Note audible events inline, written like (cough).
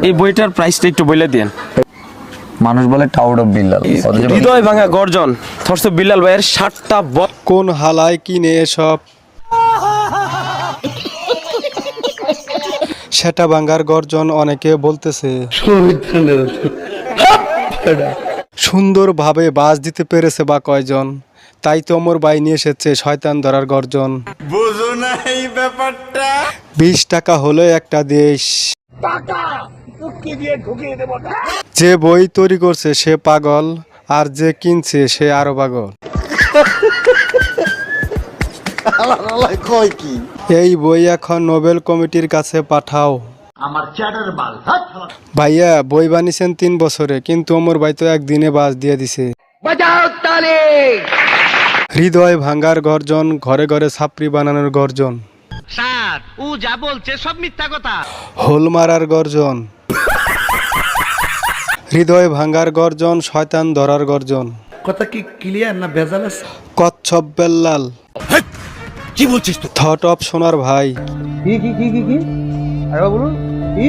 এই বইটার প্রাইসটা একটু বলে দিন মানুষ বলে টাউড অফ বিল্লাল হৃদয় ভাঙা গর্জন থর্স বিল্লাল ভাইয়ের ষাটটা কোন হালায় কিনে এসব? (laughs) সেটা ভাঙ্গার গর্জন অনেকে বলতেছে। সুন্দরভাবে বাস দিতে পেরেছে বা কয়জন? তাই তো অমর বাই নিয়ে এসেছে শয়তান ধরার গর্জন। বুঝো না এই ব্যাপারটা। বিশ টাকা হলো একটা দেশ। যে বই তৈরি করছে সে পাগল আর যে কিনছে সে আরও পাগল। এই বই এখন নোবেল কমিটির কাছে পাঠাও। ভাইয়া বই বানিয়েছেন তিন বছরে কিন্তু অমর ভাই তো একদিনে বাস দিয়ে দিছে। হৃদয় ভাঙ্গার গর্জন ঘরে ঘরে ছাপড়ি বানানোর গর্জন। স্যার ও যা বলছে সব মিথ্যা কথা। হোল মারার গর্জন। হৃদয় ভাঙ্গার গর্জন শয়তান ধরার গর্জন। কথা কি ক্লিয়ার না ভেজাল আছে? কচ্ছপ বেল্লাল। কি বলছিস তুই? থট অফ সোনার ভাই। কি কি কি কি কি? আরে বলুন কি?